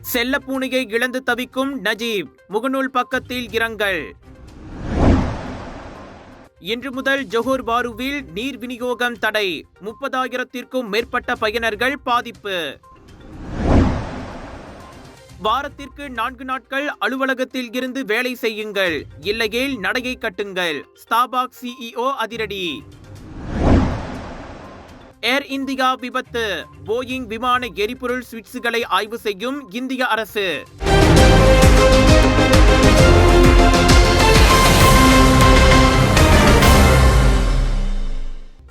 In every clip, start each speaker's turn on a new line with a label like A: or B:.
A: செல்ல பூனையை இழந்து தவிக்கும் நஜீப் முகநூல் பக்கத்தில் இரங்கல். இன்று முதல் ஜொஹூர் பாருவில் நீர் விநியோகம் தடை முப்பதாயிரத்திற்கும் மேற்பட்ட பயனர்கள் பாதிப்பு. வாரத்திற்கு நான்கு நாட்கள் அலுவலகத்தில் இருந்து வேலை செய்யுங்கள் இல்லையேல் நடையை கட்டுங்கள் ஸ்டாபாக் சிஇஓ அதிரடி. ஏர் இந்தியா விபத்து. போயிங் விமான எரிபொருள் சுவிட்சுகளை ஆய்வு செய்யும் இந்திய அரசு.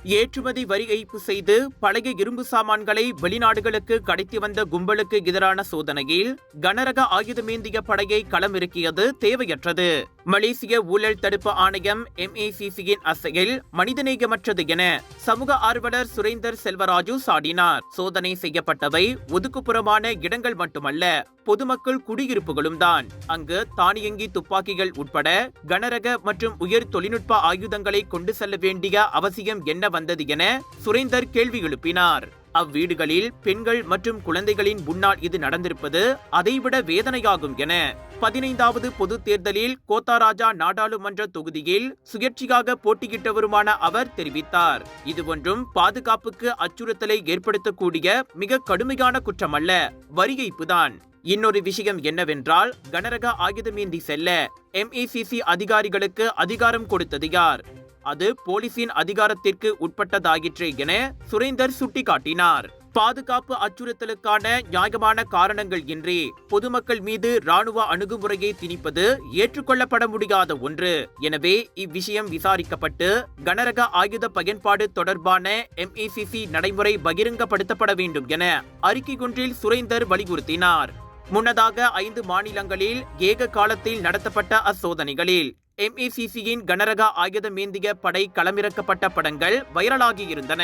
A: ஏற்றுமதி வரி ஏய்ப்பு செய்து பழைய இரும்பு சாமான்களை வெளிநாடுகளுக்கு கடத்தி வந்த கும்பலுக்கு எதிரான சோதனையில் கனரக ஆயுதமேந்திய படையை களமிறக்கியது தேவையற்றது. மலேசிய ஊழல் தடுப்பு ஆணையம் எம்ஏசிசியின் அசையில் மனிதநேயமற்றது என சமூக ஆர்வலர் சுரேந்தர் செல்வராஜு சாடினார். சோதனை செய்யப்பட்டவை ஒதுக்குப்புறமான இடங்கள் மட்டுமல்ல பொதுமக்கள் குடியிருப்புகளும் தான். அங்கு தானியங்கி துப்பாக்கிகள் உட்பட கனரக மற்றும் உயர் தொழில்நுட்ப ஆயுதங்களை கொண்டு செல்ல வேண்டிய அவசியம் என்ன வந்தது என சுரேந்தர் கேள்வி எழுப்பினார். அவ்வீடுகளில் பெண்கள் மற்றும் குழந்தைகளின் முன்னால் இது நடந்திருப்பது அதைவிட வேதனையாகும் என பதினைந்தாவது பொது தேர்தலில் கோத்தாராஜா நாடாளுமன்ற தொகுதியில் சுயேட்சையாக போட்டியிட்டவருமான அவர் தெரிவித்தார். இது ஒன்றும் பாதுகாப்புக்கு அச்சுறுத்தலை ஏற்படுத்தக்கூடிய மிக கடுமையான குற்றமல்ல வரி ஏய்ப்புதான் இன்னொரு விஷயம் என்னவென்றால் கனரக ஆயுதமேந்தி செல்ல எம்இசிசி அதிகாரிகளுக்கு அதிகாரம் கொடுத்தது யார்? அது போலீசின் அதிகாரத்திற்கு உட்பட்டதாயிற்று என சுரேந்தர் சுட்டிக்காட்டினார். பாதுகாப்பு அச்சுறுத்தலுக்கான நியாயமான காரணங்கள் இன்றி பொதுமக்கள் மீது ராணுவ அணுகுமுறையை திணிப்பது ஏற்றுக்கொள்ளப்பட முடியாத ஒன்று. எனவே இவ்விஷயம் விசாரிக்கப்பட்டு கனரக ஆயுத பயன்பாடு தொடர்பான எம்ஏசிசி நடைமுறை பகிரங்கப்படுத்தப்பட வேண்டும் என அறிக்கை ஒன்றில் சுரேந்தர் வலியுறுத்தினார். முன்னதாக ஐந்து மாநிலங்களில் ஏக காலத்தில் நடத்தப்பட்ட அச்சோதனைகளில் எம்இசிசியின் கனரக ஆயுதமேந்திய படை களமிறக்கப்பட்ட படங்கள் வைரலாகியிருந்தன.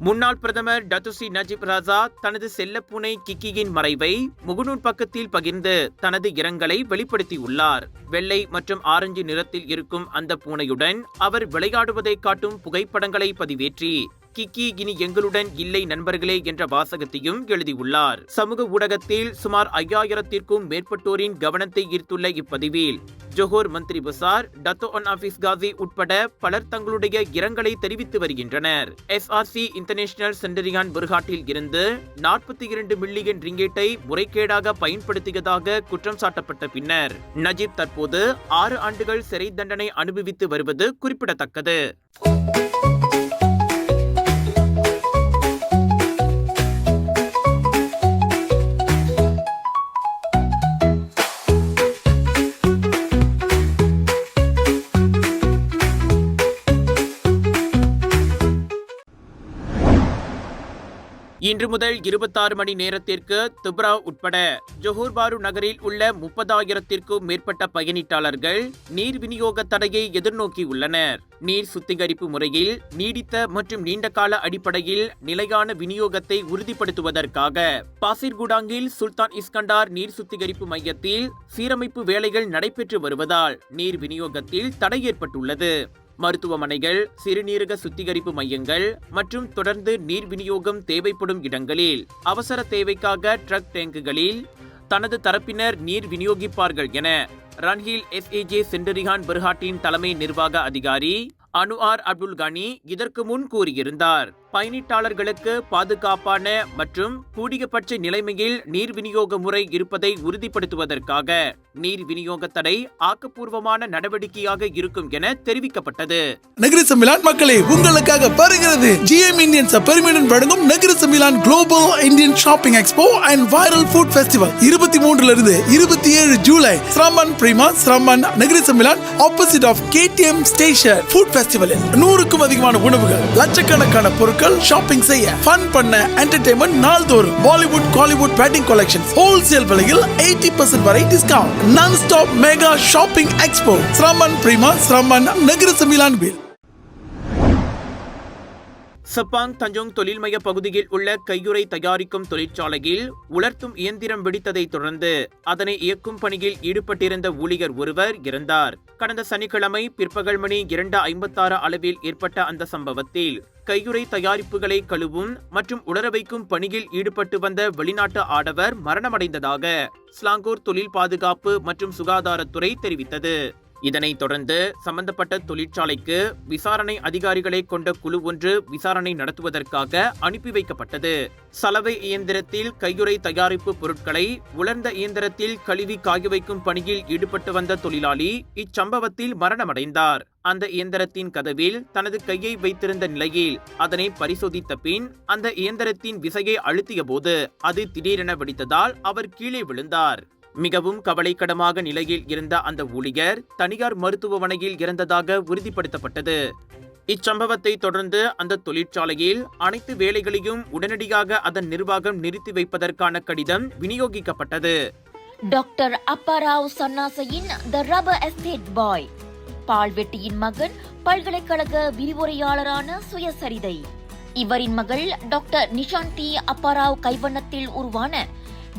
A: முன்னாள் பிரதமர் டத்துசி நஜீப் ராஜா தனது செல்லப்பூனை கிக்கியின் மறைவை முகநூல் பக்கத்தில் பகிர்ந்து தனது இரங்கலை வெளிப்படுத்தியுள்ளார். வெள்ளை மற்றும் ஆரஞ்சு நிறத்தில் இருக்கும் அந்த பூனையுடன் அவர் விளையாடுவதை காட்டும் புகைப்படங்களை பதிவேற்றி கிக்கி இனி எங்களுடன் இல்லை நண்பர்களே என்ற வாசகத்தையும் எழுதியுள்ளார். சமூக ஊடகத்தில் சுமார் ஐயாயிரத்திற்கும் மேற்பட்டோரின் கவனத்தை ஈர்த்துள்ள இப்பதிவில் ஜொஹோர் மந்திரி பசார் டத்தோ ஒன் ஆபீஸ் காசி உட்பட பலர் தங்களுடைய இரங்கலை தெரிவித்து வருகின்றனர். எஸ்ஆர்சி இன்டர்நேஷனல் சென்டரியான் புர்ஹாட்டில் இருந்து நாற்பத்தி இரண்டு மில்லியன் ரிங்கேட்டை முறைகேடாக பயன்படுத்தியதாக குற்றம் சாட்டப்பட்ட பின்னர் நஜீப் தற்போது ஆறு ஆண்டுகள் சிறை தண்டனை அனுபவித்து வருவது குறிப்பிடத்தக்கது. இன்று முதல் இருபத்தாறு மணி நேரத்திற்கு துப்ரா உட்பட ஜொஹூர் பாரு நகரில் உள்ள முப்பதாயிரத்திற்கும் மேற்பட்ட பயணிட்டாளர்கள் நீர் விநியோக தடையை எதிர்நோக்கி உள்ளனர். நீர் சுத்திகரிப்பு முறையில் நீடித்த மற்றும் நீண்டகால அடிப்படையில் நிலையான விநியோகத்தை உறுதிப்படுத்துவதற்காக பாசிர்குடாங்கில் சுல்தான் இஸ்கண்டார் நீர் சுத்திகரிப்பு மையத்தில் சீரமைப்பு வேலைகள் நடைபெற்று வருவதால் நீர் விநியோகத்தில் தடை ஏற்பட்டுள்ளது. மருத்துவமனைகள் சிறுநீரக சுத்திகரிப்பு மையங்கள் மற்றும் தொடர்ந்து நீர் விநியோகம் தேவைப்படும் இடங்களில் அவசர தேவைக்காக ட்ரக் டேங்குகளில் தனது தரப்பினர் நீர் விநியோகிப்பார்கள் என ரன்ஹில் எஸ்ஏஜே சென்டரிகான் பெர்ஹாட்டின் தலைமை நிர்வாக அதிகாரி அனுஆர் அப்துல் கனி இதற்கு முன் கூறியிருந்தார். பயணிட்டாளர்களுக்கு பாதுகாப்பான மற்றும் கூடியபட்ச நிலைமையில் நீர் விநியோக முறை இருப்பதை உறுதிப்படுத்துவதற்காக நீர் விநியோக தடை ஆக்கப்பூர்வமான நடவடிக்கையாக இருக்கும் என தெரிவிக்கப்பட்டது.
B: நகரச மிலான் மக்களை உங்களுக்காக வருகிறது ஜிஎம் இந்தியன்ஸ் பெருமையுடன் வழங்கும் நகரச Milan global Indian shopping expo and viral food festival. இருபத்தி மூன்றுல இருந்து இருபத்தி ஏழு ஜூலை சிரமன் பிரீமா ஸ்ரமன் நகரச Milan opposite of KTM station food ஃபெஸ்டிவலில் நூறுக்கும் அதிகமான உணவுகள் லட்சக்கணக்கான பொருட்கள் ஷாப்பிங் செய்ய ஃபன் பண்ண என்டர்டைன்மெண்ட் நாள்தோறும் Bollywood Kollywood batting collection wholesale விலையில் எயிட்டி பர்சன்ட் வரை discount non stop mega shopping expo சிரமன் பிரிமா சிரமன் நகர சமிலான் வில்
A: சப்பாங் தஞ்சோங் தொழில்மய பகுதியில் உள்ள கையுறை தயாரிக்கும் தொழிற்சாலையில் உலர்த்தும் இயந்திரம் வெடித்ததைத் தொடர்ந்து அதனை இயக்கும் பணியில் ஈடுபட்டிருந்த ஊழியர் ஒருவர் இறந்தார். கடந்த சனிக்கிழமை பிற்பகல் மணி இரண்டு ஐம்பத்தாறு அளவில் ஏற்பட்ட அந்த சம்பவத்தில் கையுறை தயாரிப்புகளை கழுவும் மற்றும் உலர வைக்கும் பணியில் ஈடுபட்டு வந்த வெளிநாட்டு ஆடவர் மரணமடைந்ததாக ஸ்லாங்கூர் தொழில் பாதுகாப்பு மற்றும் சுகாதாரத்துறை தெரிவித்தது. இதனைத் தொடர்ந்து சம்பந்தப்பட்ட தொழிற்சாலைக்கு விசாரணை அதிகாரிகளை கொண்ட குழு ஒன்று விசாரணை நடத்துவதற்காக அனுப்பி வைக்கப்பட்டது. சலவை இயந்திரத்தில் கையுறை தயாரிப்பு பொருட்களை உலர்ந்த இயந்திரத்தில் கழுவி காய வைக்கும் பணியில் ஈடுபட்டு வந்த தொழிலாளி இச்சம்பவத்தில் மரணமடைந்தார். அந்த இயந்திரத்தின் கதவில் தனது கையை வைத்திருந்த நிலையில் அதனை பரிசோதித்த பின் அந்த இயந்திரத்தின் விசையை அழுத்திய போது அது திடீரென வெடித்ததால் அவர் கீழே விழுந்தார். மிகவும் கவலைக்கிடமாக நிலையில் இருந்த அந்த ஊழியர் தனியார் மருத்துவமனையில் இறந்ததாக உறுதிப்படுத்தப்பட்டது. இச்சம்பவத்தை தொடர்ந்து அந்த தொழிற்சாலையில் அனைத்து வேலைகளையும் உடனடியாக அதன் நிர்வாகம் நிறுத்தி வைப்பதற்கான கடிதம் விநியோகிக்கப்பட்டது.
C: டாக்டர் அப்பாராவ் சன்னாசையின் த ரப்பர் எஸ்டேட் பாய் பால்வெட்டியின் மகன் பல்கலைக்கழக விரிவுரையாளரான சுயசரிதை. இவரின் மகள் டாக்டர் நிஷாந்தி அப்பாராவ் கைவண்ணத்தில் உருவான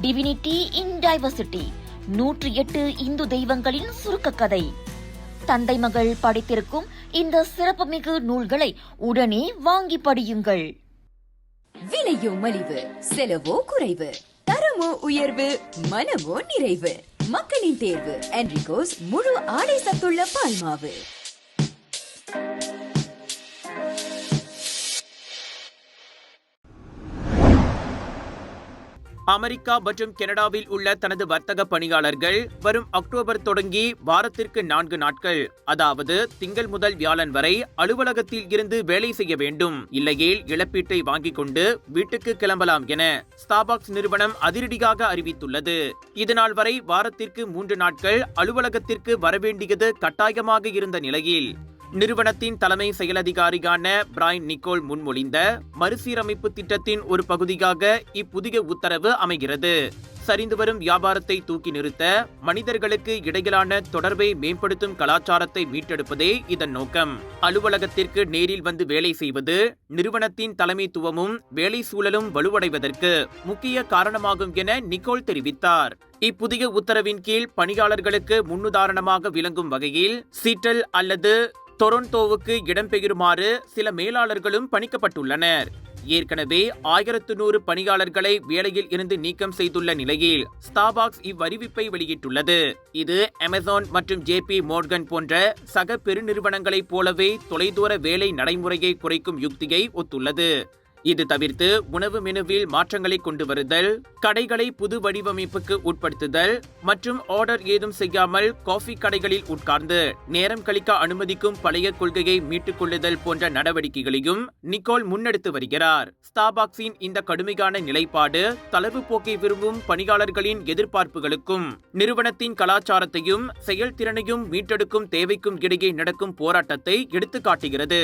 C: டிவினிட்டி இன் டைவர்சிட்டி நூற்றி எட்டு இந்து தெய்வங்களின் சுருக்க கதை தந்தை மகள் படித்திருக்கும் இந்த சிறப்புமிகு நூல்களை உடனே வாங்கி படியுங்கள்.
D: விலையோ மலிவு செலவோ குறைவு தரமோ உயர்வு மனமோ நிறைவு. மக்களின் தேர்வு என்ரிகோஸ் முழு ஆடை சத்துள்ள பால்மாவு.
A: அமெரிக்கா மற்றும் கனடாவில் உள்ள தனது வர்த்தக பணியாளர்கள் வரும் அக்டோபர் தொடங்கி வாரத்திற்கு நான்கு நாட்கள். அதாவது திங்கள் முதல் வியாழன் வரை அலுவலகத்தில் இருந்து வேலை செய்ய வேண்டும். இல்லையேல் இழப்பீட்டை வாங்கிக் கொண்டு வீட்டுக்கு கிளம்பலாம் என ஸ்டாபாக்ஸ் நிறுவனம் அதிரடியாக அறிவித்துள்ளது. இதனால் வரை வாரத்திற்கு மூன்று நாட்கள் அலுவலகத்திற்கு வரவேண்டியது கட்டாயமாக இருந்த நிலையில் நிறுவனத்தின் தலைமை செயலதிகாரியான பிராயின் நிக்கோல் முன்மொழிந்த மறுசீரமைப்பு திட்டத்தின் ஒரு பகுதியாக இப்புதிய உத்தரவு அமைகிறது. சரிந்து வரும் வியாபாரத்தை தூக்கி நிறுத்த மனிதர்களுக்கு இடையிலான தொடர்பை மேம்படுத்தும் கலாச்சாரத்தை மீட்டெடுப்பதே இதன் நோக்கம். அலுவலகத்திற்கு நேரில் வந்து வேலை செய்வது நிறுவனத்தின் தலைமைத்துவமும் வேலை சூழலும் வலுவடைவதற்கு முக்கிய காரணமாகும் என நிக்கோல் தெரிவித்தார். இப்புதிய உத்தரவின் கீழ் பணியாளர்களுக்கு முன்னுதாரணமாக விளங்கும் வகையில் சீட்டல் அல்லது டொரண்டோவுக்கு இடம்பெயருமாறு சில மேலாளர்களும் பணிக்கப்பட்டுள்ளனர். ஏற்கனவே ஆயிரத்து நூறு பணியாளர்களை வேலையில் இருந்து நீக்கம் செய்துள்ள நிலையில் ஸ்டாபாக்ஸ் இவ்வறிவிப்பை வெளியிட்டுள்ளது. இது அமேசான் மற்றும் ஜேபி மோர்கன் போன்ற சக பெருநிறுவனங்களைப் போலவே தொலைதூர வேலை நடைமுறையை குறைக்கும் யுக்தியை ஒத்துள்ளது. இது தவிர்த்து உணவு மெனுவில் மாற்றங்களை கொண்டு வருதல் கடைகளை புது வடிவமைப்புக்கு உட்படுத்துதல் மற்றும் ஆர்டர் ஏதும் செய்யாமல் காஃபி கடைகளில் உட்கார்ந்து நேரம் கழிக்க அனுமதிக்கும் பழைய கொள்கையை மீட்டுக் கொள்ளுதல் போன்ற நடவடிக்கைகளையும் நிக்கோல் முன்னெடுத்து வருகிறார். ஸ்டாபாக்ஸின் இந்த கடுமையான நிலைப்பாடு தளர்வு போக்கை விரும்பும் பணியாளர்களின் எதிர்பார்ப்புகளுக்கும் நிறுவனத்தின் கலாச்சாரத்தையும் செயல்திறனையும் மீட்டெடுக்கும் தேவைக்கும் இடையே நடக்கும் போராட்டத்தை எடுத்துக்காட்டுகிறது.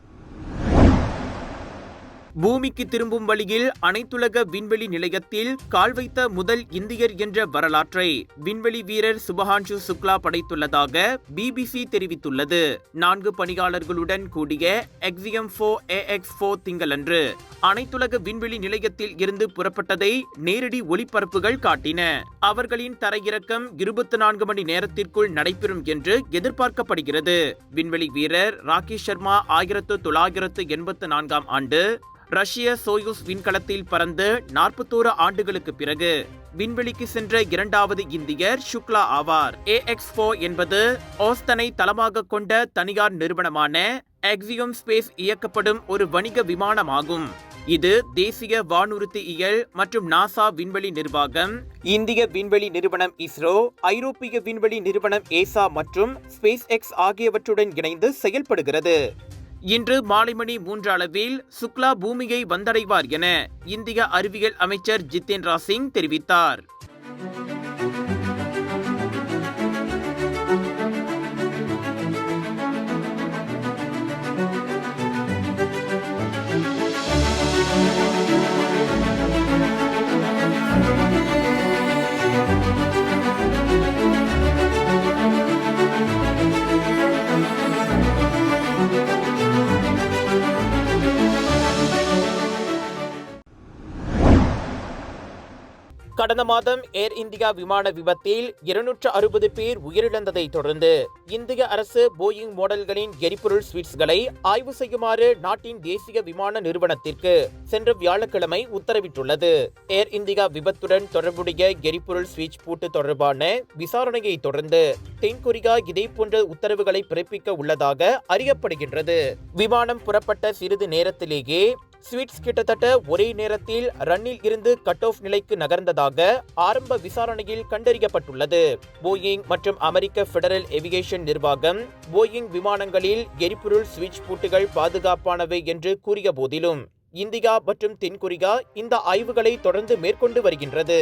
A: பூமிக்கு திரும்பும் வழியில் அனைத்துலக விண்வெளி நிலையத்தில் கால் வைத்த முதல் இந்தியர் என்ற வரலாற்றை விண்வெளி வீரர் சுபஹான்ஷு சுக்லா படைத்துள்ளதாக பிபிசி தெரிவித்துள்ளது. நான்கு பணியாளர்களுடன் கூடிய எக்ஸியம் ஃபோ ஏஎக்ஸ் ஃபோ திங்களன்று அனைத்துலக விண்வெளி நிலையத்தில் இருந்து புறப்பட்டதை நேரடி ஒளிபரப்புகள் காட்டின. அவர்களின் தரையிறக்கம் இருபத்தி நான்கு மணி நேரத்திற்குள் நடைபெறும் என்று எதிர்பார்க்கப்படுகிறது. விண்வெளி வீரர் ராகேஷ் சர்மா ஆயிரத்து தொள்ளாயிரத்து எண்பத்து நான்காம் ஆண்டு ரஷ்ய சோயூஸ் விண்கலத்தில் பறந்து நாற்பத்தோரு ஆண்டுகளுக்கு பிறகு விண்வெளிக்கு சென்ற இரண்டாவது இந்தியர் சுக்லா ஆவார். ஏஎக்ஸ் ஃபோ என்பது ஓஸ்தனை தளமாக கொண்ட தனியார் நிறுவனமான எக்ஸியம் ஸ்பேஸ் இயக்கப்படும் ஒரு வணிக விமானமாகும். இது தேசிய வானூர்தியியல் மற்றும் நாசா விண்வெளி நிர்வாகம் இந்திய விண்வெளி நிறுவனம் இஸ்ரோ ஐரோப்பிய விண்வெளி நிறுவனம் ஏசா மற்றும் ஸ்பேஸ் எக்ஸ் ஆகியவற்றுடன் இணைந்து செயல்படுகிறது. இன்று மாலை மணி மூன்று அளவில் சுக்லா பூமியை வந்தடைவார் என இந்திய அறிவியல் அமைச்சர் ஜித்தேந்திரா சிங் தெரிவித்தார். கடந்த மாதம் ஏர் இந்தியா விமான விபத்தில் இருநூற்று அறுபது பேர் உயிரிழந்ததை தொடர்ந்து இந்திய அரசு போயிங் மாடல்களின் எரிபொருள் ஸ்வீட்ஸ்களை ஆய்வு செய்யுமாறு நாட்டின் தேசிய விமான நிறுவனத்திற்கு சென்ற வியாழக்கிழமை உத்தரவிட்டுள்ளது. ஏர் இந்தியா விபத்துடன் தொடர்புடைய எரிபொருள் ஸ்விட்ச் பூட்டு தொடர்பான விசாரணையை தொடர்ந்து தென்கொரியா இதேபோன்ற உத்தரவுகளை பிறப்பிக்க உள்ளதாக அறியப்படுகின்றது. விமானம் புறப்பட்ட சிறிது நேரத்திலேயே ஸ்வீட்ஸ் கிட்டத்தட்ட ஒரே நேரத்தில் ரன்னில் இருந்து கட் ஆஃப் நிலைக்கு நகர்ந்ததாக ஆரம்ப விசாரணையில் கண்டறியப்பட்டுள்ளது. போயிங் மற்றும் அமெரிக்க பெடரல் ஏவியேஷன் நிர்வாகம் போயிங் விமானங்களில் எரிபொருள் ஸ்விட்ச் பூட்டுகள் பாதுகாப்பானவை என்று கூறிய போதிலும் இந்தியா மற்றும் தென்கொரியா இந்த ஆய்வுகளை தொடர்ந்து மேற்கொண்டு வருகின்றது.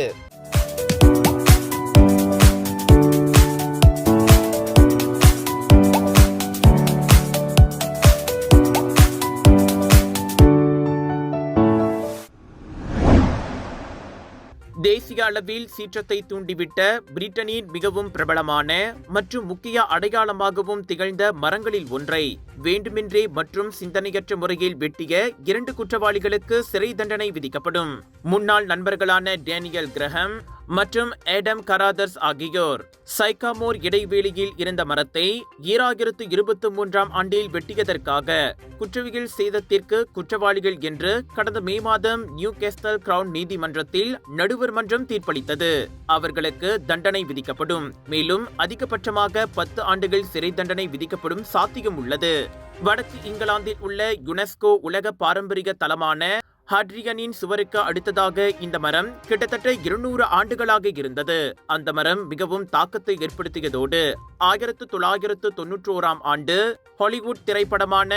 A: தேசிய அளவில் சீற்றத்தை தூண்டிவிட்ட பிரிட்டனின் மிகவும் பிரபலமான மற்றும் முக்கிய அடையாளமாகவும் திகழ்ந்த மரங்களில் ஒன்றை வேண்டுமென்றே மற்றும் சிந்தனையற்ற முறையில் வெட்டிய இரண்டு குற்றவாளிகளுக்கு சிறை தண்டனை விதிக்கப்படும். முன்னாள் நண்பர்களான டேனியல் கிரஹம் மற்றும் ஏடம் கராதர்ஸ் ஆகியோர். சைக்காமோர் இடைவெளியில் இருந்த மரத்தை ஈராயிரத்து இருபத்தி மூன்றாம் ஆண்டில் வெட்டியதற்காக குற்றவியல் சேதத்திற்கு குற்றவாளிகள் என்று கடந்த மே மாதம் நியூ கேஸ்டல் கிரவுன் நீதிமன்றத்தில் நடுவர் மன்றம் தீர்ப்பளித்தது. அவர்களுக்கு தண்டனை விதிக்கப்படும். மேலும் அதிகபட்சமாக பத்து ஆண்டுகள் சிறை தண்டனை விதிக்கப்படும் சாத்தியம் உள்ளது. வடக்கு இங்கிலாந்தில் உள்ள யுனெஸ்கோ உலக பாரம்பரிய தலமான ஹட்ரியனின் சுவருக்கு அடுத்ததாக இந்த மரம் கிட்டத்தட்ட இருநூறு ஆண்டுகளாக இருந்தது. அந்த மரம் மிகவும் தாக்கத்தை ஏற்படுத்தியதோடு ஆயிரத்து தொள்ளாயிரத்து தொன்னூற்றி ஓராம் ஆண்டு ஹாலிவுட் திரைப்படமான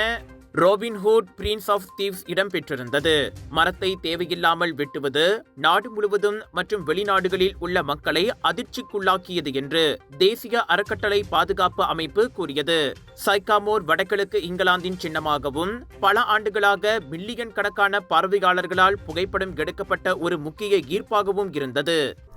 A: Robin Hood Prince of Thieves இடம்பெற்றிருந்தது. மரத்தை தேவையில்லாமல் வெட்டுவது நாடு முழுவதும் மற்றும் வெளிநாடுகளில் உள்ள மக்களை அதிர்ச்சிக்குள்ளாக்கியது என்று தேசிய அறக்கட்டளை பாதுகாப்பு அமைப்பு கூறியது. சைக்காமோர் வடகிழக்கு இங்கிலாந்தின் சின்னமாகவும் பல ஆண்டுகளாக மில்லியன் கணக்கான பார்வையாளர்களால் புகைப்படம் எடுக்கப்பட்ட ஒரு முக்கிய ஈர்ப்பாகவும் இருந்தது.